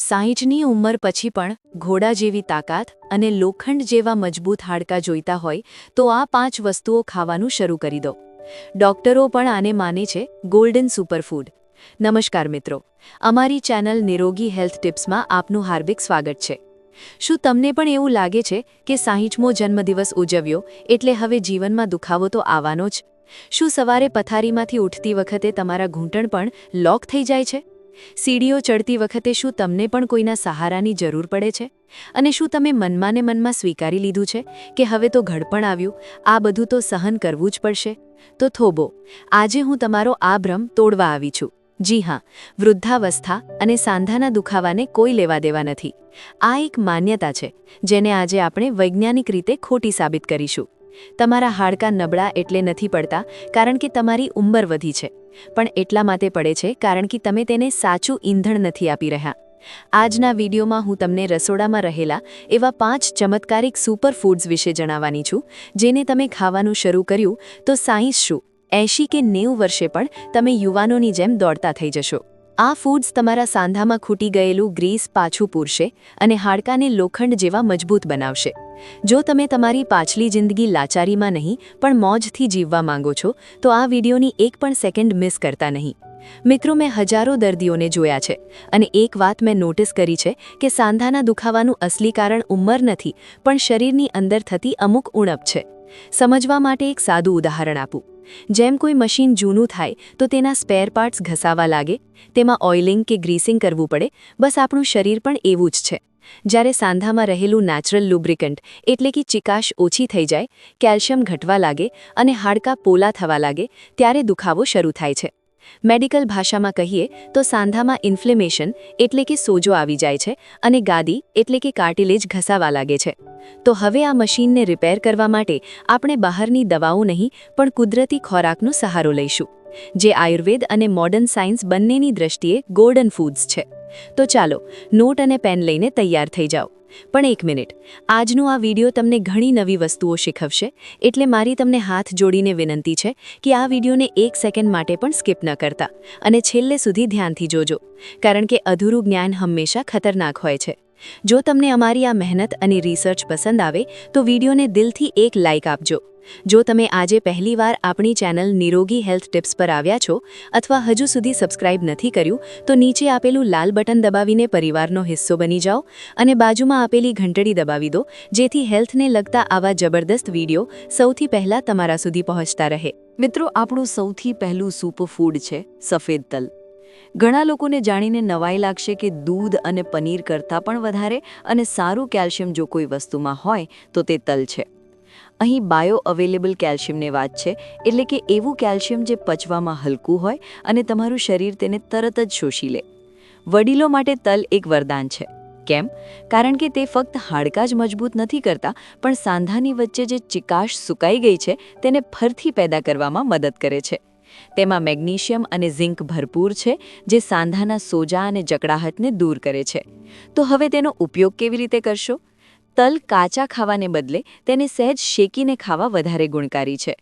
સાહીઠની ઉંમર પછી પણ ઘોડા જેવી તાકાત અને લોખંડ જેવા મજબૂત હાડકાં જોઈતા હોય તો આ પાંચ વસ્તુઓ ખાવાનું શરૂ કરી દો. ડોક્ટરો પણ આને માને છે ગોલ્ડન સુપરફૂડ. નમસ્કાર મિત્રો, અમારી ચેનલ નિરોગી હેલ્થ ટિપ્સમાં આપનું હાર્દિક સ્વાગત છે. શું તમને પણ એવું લાગે છે કે સાહીઠમો જન્મદિવસ ઉજવ્યો એટલે હવે જીવનમાં દુખાવો તો આવવાનો જ? શું સવારે પથારીમાંથી ઉઠતી વખતે તમારા ઘૂંટણ પણ લોક થઈ જાય છે? સીડીઓ ચડતી વખતે શું તમને પણ કોઈના સહારાની જરૂર પડે છે? અને શું તમે મનમાં ને મનમાં સ્વીકારી લીધું છે કે હવે તો ઘડપણ આવ્યું, આ બધું તો સહન કરવું જ પડશે? તો થોબો આજે હું તમારો આ ભ્રમ તોડવા આવી છું. જી હા, વૃદ્ધાવસ્થા અને સાંધાના દુખાવાને કોઈ લેવા દેવા નથી. આ એક માન્યતા છે, જેને આજે આપણે વૈજ્ઞાનિક રીતે ખોટી સાબિત કરીશું. તમારા હાડકાં નબળા એટલે નથી પડતા, કારણ કે તમારી ઉંમર વધી છે. પણ એટલા માટે પડે છે, કારણ કે તમે તેને સાચું ઈંધણ નથી આપી રહ્યા. આજના વિડીયોમાં હું તમને રસોડામાં રહેલા એવા પાંચ ચમત્કારિક સુપરફૂડ્સ વિશે જણાવવાની છું, જેને તમે ખાવાનું શરૂ કર્યું તો સાયન્સ શું, એંશી કે નેવું વર્ષે પણ તમે યુવાનોની જેમ દોડતા થઈ જશો. આ ફૂડ્સ તમારા સાંધામાં ખૂટી ગયેલું ગ્રીસ પાછું પૂરશે અને હાડકાને લોખંડ જેવા મજબૂત બનાવશે. જો તમે તમારી પાછલી જિંદગી લાચારીમાં નહીં, પણ મોજથી જીવવા માંગો છો, તો આ વિડીયોની એક પણ સેકન્ડ મિસ કરતા નહીં. મિત્રો, મેં હજારો દર્દીઓને જોયા છે અને એક વાત મેં નોટિસ કરી છે કે સાંધાના દુખાવાનું અસલી કારણ ઉંમર નથી, પણ શરીરની અંદર થતી અમુક ઉણપ છે. સમજવા માટે એક સાદું ઉદાહરણ આપું. જેમ કોઈ મશીન જૂનું થાય, તો તેના સ્પેર પાર્ટ્સ ઘસાવા લાગે, તેમાં ઓઇલિંગ કે ગ્રીસિંગ કરવું પડે, બસ આપણું શરીર પણ એવું જ છે. જ્યારે સાંધામાં રહેલું નેચરલ લુબ્રિકન્ટ એટલે કે ચિકાશ ઓછી થઈ જાય, કેલ્શિયમ ઘટવા લાગે અને હાડકાં પોલા થવા લાગે, ત્યારે દુખાવો શરૂ થાય છે. મેડિકલ ભાષામાં કહીએ તો સાંધામાં ઇન્ફ્લેમેશન એટલે કે સોજો આવી જાય છે અને ગાદી એટલે કે કાર્ટિલેજ ઘસાવા લાગે છે. તો હવે આ મશીનને રિપેર કરવા માટે આપણે બહારની દવાઓ નહીં પણ કુદરતી ખોરાકનો સહારો લઈશું. જે આયુર્વેદ અને મોડર્ન સાયન્સ બંનેની દ્રષ્ટિએ ગોલ્ડન ફૂડ્સ છે. તો ચાલો નોટ અને પેન લઈને તૈયાર થઈ જાઓ. પણ એક મિનિટ. આજનો આ વિડિયો તમને ઘણી નવી વસ્તુઓ શીખવશે, એટલે મારી તમને હાથ જોડીને વિનંતી છે કે આ વિડિયોને એક સેકન્ડ માટે પણ સ્કીપ ન કરતા. અને છેલ્લે સુધી ધ્યાનથી જોજો, કારણ કે અધૂરું જ્ઞાન હંમેશા ખતરનાક હોય છે. જો તમને અમારી આ મહેનત અને રિસર્ચ પસંદ આવે, તો વિડીયોને દિલથી એક લાઇક આપજો. જો તમે આજે પહેલીવાર આપણી ચેનલ નિરોગી હેલ્થ ટિપ્સ પર આવ્યા છો અથવા હજુ સુધી સબસ્ક્રાઇબ નથી કર્યું, તો નીચે આપેલું લાલ બટન દબાવીને પરિવારનો હિસ્સો બની જાઓ અને બાજુમાં આપેલી ઘંટડી દબાવી દો, જેથી હેલ્થને લગતા આવા જબરદસ્ત વીડિયો સૌથી પહેલાં તમારા સુધી પહોંચતા રહે. મિત્રો, આપણું સૌથી પહેલું સુપરફૂડ છે સફેદ તલ. ઘણા લોકોને જાણીને નવાઈ લાગશે કે દૂધ અને પનીર કરતાં પણ વધારે અને સારું કેલ્શિયમ જો કોઈ વસ્તુમાં હોય, તો તે તલ છે. અહીં બાયો અવેલેબલ કેલ્શિયમની વાત છે, એટલે કે એવું કેલ્શિયમ જે પચવામાં હલકું હોય અને તમારું શરીર તેને તરત જ શોષી લે. વડીલો માટે તલ એક વરદાન છે. કેમ? કારણ કે તે ફક્ત હાડકાં જ મજબૂત નથી કરતા, પણ સાંધાની વચ્ચે જે ચિકાશ સુકાઈ ગઈ છે, તેને ફરથી પેદા કરવામાં મદદ કરે છે. તેમાં મેગ્નેશિયમ અને ઝિંક ભરપૂર છે, જે સાંધાના સોજા અને જકડાહટને દૂર કરે છે. તો હવે તેનો ઉપયોગ કેવી રીતે કરશો? તલ કાચા ખાવાને બદલે તેને સહેજ શેકીને ખાવા વધારે ગુણકારી છે.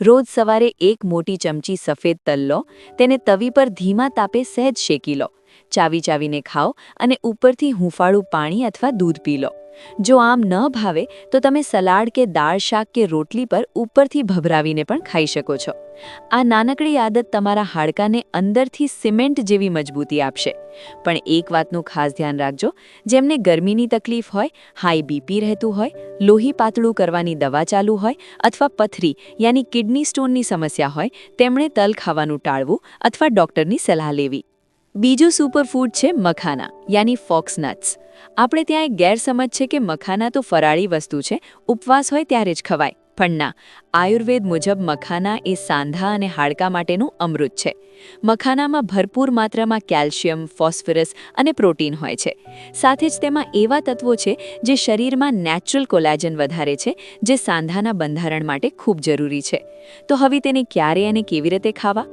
રોજ સવારે એક મોટી ચમચી સફેદ તલ લો, તેને તવી પર ધીમા તાપે સહેજ શેકી લો. ચાવી ચાવીને ખાઓ અને ઉપરથી હૂંફાળું પાણી અથવા દૂધ પી લો. જો આમ ન ભાવે, તો તમે સલાડ કે દાળ શાક કે રોટલી પર ઉપરથી ભભરાવીને પણ ખાઈ શકો છો. આ નાનકડી આદત તમારા હાડકાને અંદરથી સિમેન્ટ જેવી મજબૂતી આપશે. પણ એક વાતનું ખાસ ધ્યાન રાખજો, જેમને ગરમીની તકલીફ હોય, હાઈ બીપી રહેતું હોય, લોહી પાતળું કરવાની દવા ચાલુ હોય અથવા પથરી, યાની કિડની સ્ટોનની સમસ્યા હોય, તેમણે તલ ખાવાનું ટાળવું અથવા ડોક્ટરની સલાહ લેવી. બીજું સુપરફૂડ છે મખાના, યાની ફોક્સનટ્સ આપણે ત્યાં એક ગેરસમજ છે કે મખાના તો ફરાળી વસ્તુ છે, ઉપવાસ હોય ત્યારે જ ખવાય. પણ ના આયુર્વેદ મુજબ મખાના એ સાંધા અને હાડકા માટેનું અમૃત છે. મખાનામાં ભરપૂર માત્રામાં કેલ્શિયમ, ફોસ્ફરસ અને પ્રોટીન હોય છે. સાથે જ તેમાં એવા તત્વો છે જે શરીરમાં નેચરલ કોલેજન વધારે છે, જે સાંધાના બંધારણ માટે ખૂબ જરૂરી છે. તો હવે તેને ક્યારે અને કેવી રીતે ખાવા?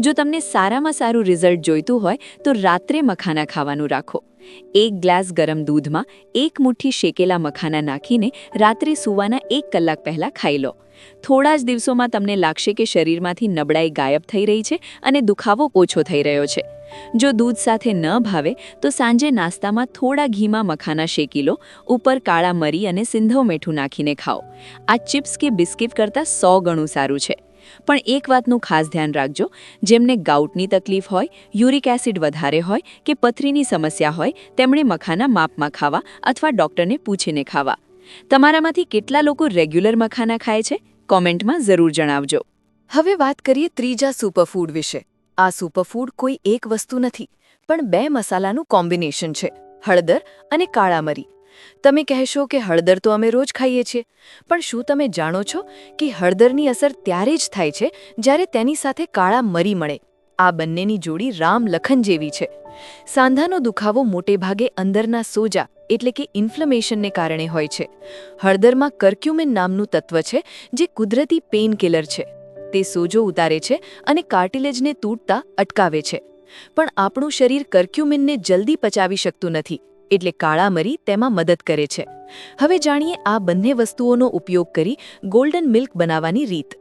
જો તમને સારામાં સારું રિઝલ્ટ જોઈતું હોય, તો રાત્રે મખાના ખાવાનું રાખો. એક ગ્લાસ ગરમ દૂધમાં એક મુઠ્ઠી શેકેલા મખાના નાખીને રાત્રે સૂવાના એક કલાક પહેલાં ખાઈ લો. થોડા જ દિવસોમાં તમને લાગશે કે શરીરમાંથી નબળાઈ ગાયબ થઈ રહી છે અને દુખાવો ઓછો થઈ રહ્યો છે. જો દૂધ સાથે ન ભાવે, તો સાંજે નાસ્તામાં થોડા ઘીમાં મખાના શેકી લો, ઉપર કાળા મરી અને સિંધવ મીઠું નાખીને ખાઓ. આ ચિપ્સ કે બિસ્કિટ કરતાં સો ગણું સારું છે. પણ એક વાતનું ખાસ ધ્યાન રાખજો. જેમને ગાઉટની તકલીફ હોય યુરિક એસિડ વધારે હોય કે પથરીની સમસ્યા હોય, તેમણે મખાના માપમાં ખાવા અથવા ડૉક્ટરને પૂછીને ખાવા. તમારામાંથી કેટલા લોકો રેગ્યુલર મખાના ખાય છે? કોમેન્ટમાં જરૂર જણાવજો. હવે વાત કરીએ ત્રીજા સુપરફૂડ વિશે. આ સુપરફૂડ કોઈ એક વસ્તુ નથી, પણ બે મસાલાનું કોમ્બિનેશન છે. હળદર અને કાળા મરી તમે કહેશો કે હળદર તો અમે રોજ ખાઈએ છીએ, પણ શું તમે જાણો છો કે હળદરની અસર ત્યારે જ થાય છે જ્યારે તેની સાથે કાળા મરી મળે? આ બંનેની જોડી રામ લખન જેવી છે. સાંધાનો દુખાવો મોટે ભાગે અંદરના સોજા, એટલે કે ઇન્ફ્લેમેશનને કારણે હોય છે. હળદરમાં કર્ક્યુમિન નામનું તત્વ છે જે કુદરતી પેઇન કિલર છે. તે સોજો ઉતારે છે અને કાર્ટિલેજને તૂટતા અટકાવે છે. પણ આપણું શરીર કર્ક્યુમિનને જલ્દી પચાવી શકતું નથી. એટલે કાળા મરી તેમાં મદદ કરે છે. હવે જાણીએ આ બંને વસ્તુઓનો ઉપયોગ કરી ગોલ્ડન મિલ્ક બનાવવાની રીત.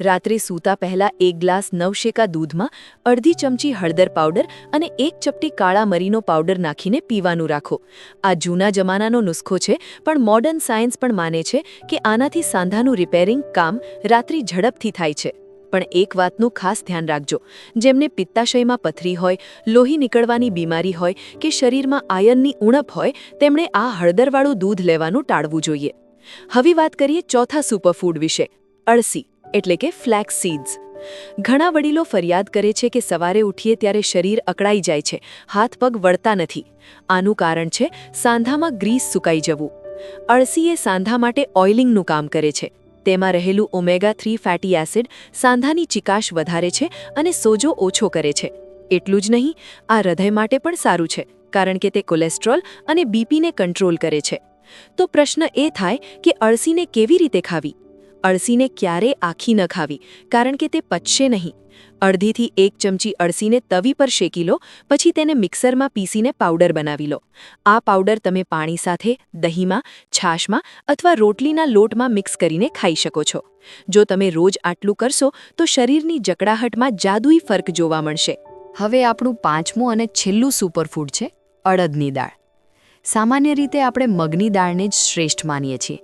રાત્રે સૂતા પહેલા એક ગ્લાસ નવશેકા દૂધમાં અડધી ચમચી હળદર પાવડર અને એક ચપટી કાળા મરીનો પાવડર નાખીને પીવાનું રાખો. આ જૂના જમાનાનો નુસ્ખો છે, પણ મોડર્ન સાયન્સ પણ માને છે કે આનાથી સાંધાનું રિપેરિંગ કામ રાત્રિ ઝડપથી થાય છે. પણ એક વાતનું ખાસ ધ્યાન રાખજો. જેમને પિત્તાશયમાં પથરી હોય, લોહી નીકળવાની બીમારી હોય કે શરીરમાં આયનની ઉણપ હોય, તેમણે આ હળદરવાળું દૂધ લેવાનું ટાળવું જોઈએ. હવે વાત કરીએ ચોથા સુપરફૂડ વિશે, અળસી, એટલે કે ફ્લેક્સ સીડ્સ ઘણા વડીલો ફરિયાદ કરે છે કે સવારે ઉઠીએ ત્યારે શરીર અકળાઈ જાય છે, હાથ પગ વળતા નથી. આનું કારણ છે, સાંધામાં ગ્રીસ સુકાઈ જવું. અળસી એ સાંધા માટે ઓઇલિંગનું કામ કરે છે. તેમાં રહેલું ઓમેગા થ્રી ફેટી એસિડ સાંધાની ચિકાશ વધારે છે અને સોજો ઓછો કરે છે. એટલું જ નહીં, આ હૃદય માટે પણ સારું છે, કારણ કે તે કોલેસ્ટ્રોલ અને બીપીને કંટ્રોલ કરે છે. તો પ્રશ્ન એ થાય કે અળસીને કેવી રીતે ખાવી? અળસીને ક્યારે આખી ન ખાવી, કારણ કે તે પચશે નહીં. અડધીથી એક ચમચી અળસીને તવી પર શેકી લો, પછી તેને મિક્સરમાં પીસીને પાવડર બનાવી લો. આ પાવડર તમે પાણી સાથે, દહીંમાં, છાશમાં અથવા રોટલીના લોટમાં મિક્સ કરીને ખાઈ શકો છો. જો તમે રોજ આટલું કરશો, તો શરીરની જકડાહટમાં જાદુઈ ફર્ક જોવા મળશે. હવે આપણું પાંચમું અને છેલ્લું સુપરફૂડ છે, અડદની દાળ. સામાન્ય રીતે આપણે મગની દાળને જ શ્રેષ્ઠ માનીએ છીએ.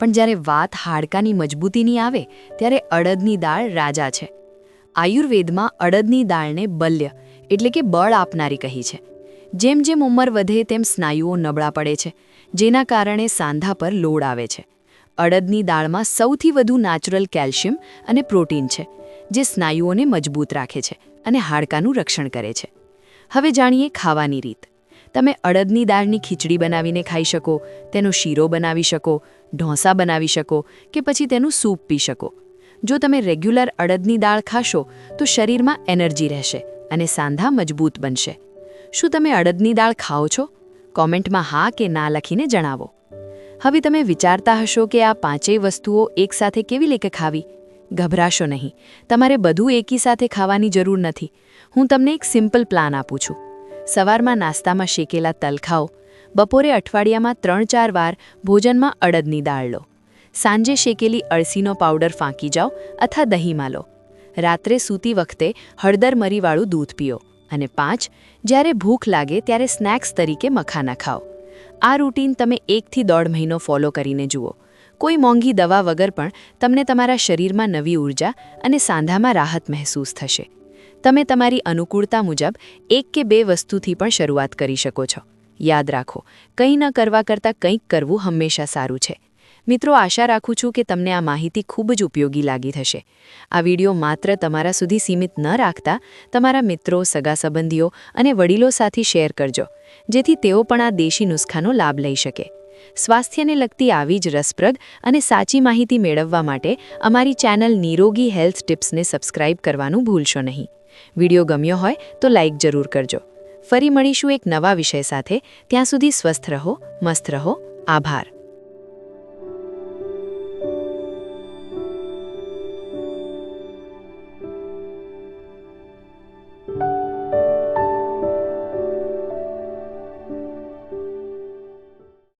પણ જ્યારે વાત હાડકાની મજબૂતીની આવે, ત્યારે અડદની દાળ રાજા છે. આયુર્વેદમાં અડદની દાળને બલ્ય, એટલે કે બળ આપનારી કહી છે. જેમ જેમ ઉંમર વધે, તેમ સ્નાયુઓ નબળા પડે છે, જેના કારણે સાંધા પર લોડ આવે છે. અડદની દાળમાં સૌથી વધુ નેચરલ કેલ્શિયમ અને પ્રોટીન છે, જે સ્નાયુઓને મજબૂત રાખે છે અને હાડકાનું રક્ષણ કરે છે. હવે જાણીએ ખાવાની રીત. તમે અડદની દાળની ખીચડી બનાવીને ખાઈ શકો, તેનો શીરો બનાવી શકો, ઢોસા બનાવી શકો કે પછી તેનું સૂપ પી શકો. જો તમે રેગ્યુલર અડદની દાળ ખાશો, તો શરીરમાં એનર્જી રહેશે અને સાંધા મજબૂત બનશે. શું તમે અડદની દાળ ખાઓ છો? કોમેન્ટમાં હા કે ના લખીને જણાવો. હવે તમે વિચારતા હશો કે આ પાંચેય વસ્તુઓ એકસાથે કેવી રીતે ખાવી? ગભરાશો નહીં. તમારે બધું એકી સાથે ખાવાની જરૂર નથી. હું તમને એક સિમ્પલ પ્લાન આપું છું. સવારમાં નાસ્તામાં શેકેલા તલ ખાઓ. બપોરે અઠવાડિયામાં ત્રણ ચાર વાર ભોજનમાં અડદની દાળ લો. સાંજે શેકેલી અળસીનો પાવડર ફાંકી જાઓ અથવા દહીંમાં લો. રાત્રે સૂતી વખતે હળદર મરીવાળું દૂધ પીઓ અને પાંચ, જ્યારે ભૂખ લાગે ત્યારે સ્નેક્સ તરીકે મખાના ખાઓ. આ રૂટીન તમે એકથી દોઢ મહિનો ફોલો કરીને જુઓ. કોઈ મોંઘી દવા વગર પણ તમને તમારા શરીરમાં નવી ઊર્જા અને સાંધામાં રાહત મહેસૂસ થશે. તમે તમારી અનુકૂળતા મુજબ એક કે બે વસ્તુથી પણ શરૂઆત કરી શકો છો. યાદ રાખો, કંઈ ન કરવા કરતાં કંઈક કરવું હંમેશા સારું છે. મિત્રો, આશા રાખું છું કે તમને આ માહિતી ખૂબ જ ઉપયોગી લાગી થશે. આ વીડિયો માત્ર તમારા સુધી સીમિત ન રાખતા, તમારા મિત્રો, સગા સંબંધીઓ અને વડીલો સાથે શેર કરજો, જેથી તેઓ પણ આ દેશી નુસ્ખાનો લાભ લઈ શકે. સ્વાસ્થ્યને લગતી આવી જ રસપ્રદ અને સાચી માહિતી મેળવવા માટે અમારી ચેનલ નિરોગી હેલ્થ ટિપ્સને સબસ્ક્રાઇબ કરવાનું ભૂલશો નહીં. વિડિયો ગમ્યો હોય તો લાઇક જરૂર કરજો. ફરી મળીશું એક નવા વિષય સાથે. ત્યાં સુધી સ્વસ્થ રહો, મસ્ત રહો. આભાર.